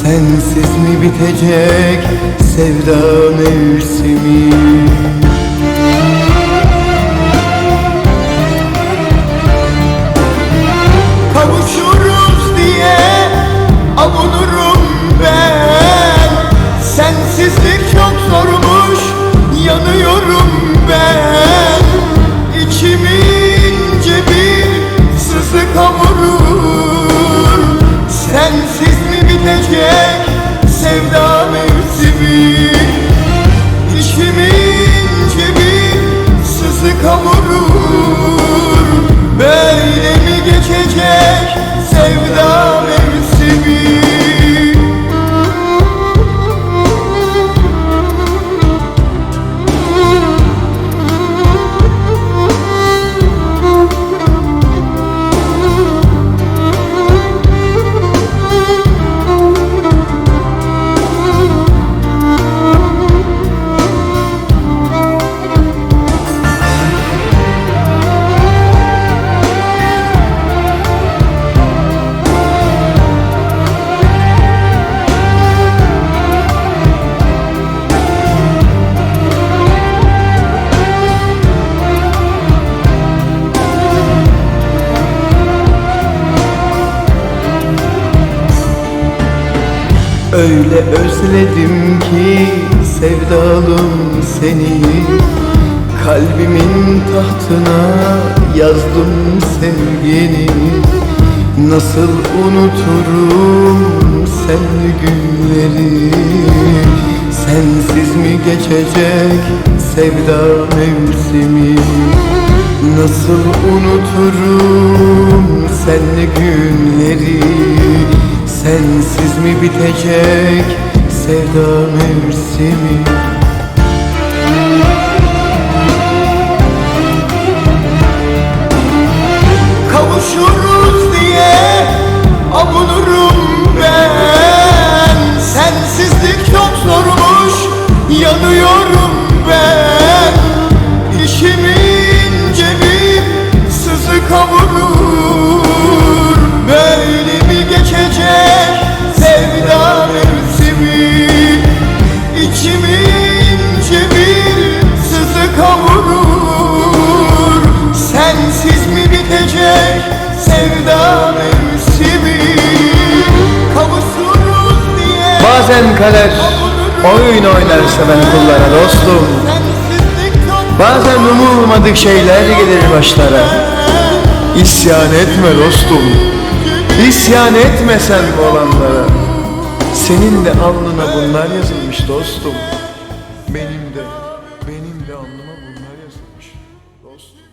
Sensiz mi bitecek sevda mevsimi Öyle özledim ki sevdalım seni. Kalbimin tahtına yazdım sevgini. Nasıl unuturum sen günleri? Sensiz mi geçecek sevda mevsimi? Nasıl unuturum senli günleri Sensiz mi bitecek sevda mevsimi kader oyun oynar seven kullara dostum. Bazen umulmadık şeyler gelir başlara. İsyan etme dostum. İsyan etme sen bu olanlara. Senin de alnına bunlar yazılmış dostum. Benim de benim de alnıma bunlar yazılmış dostum.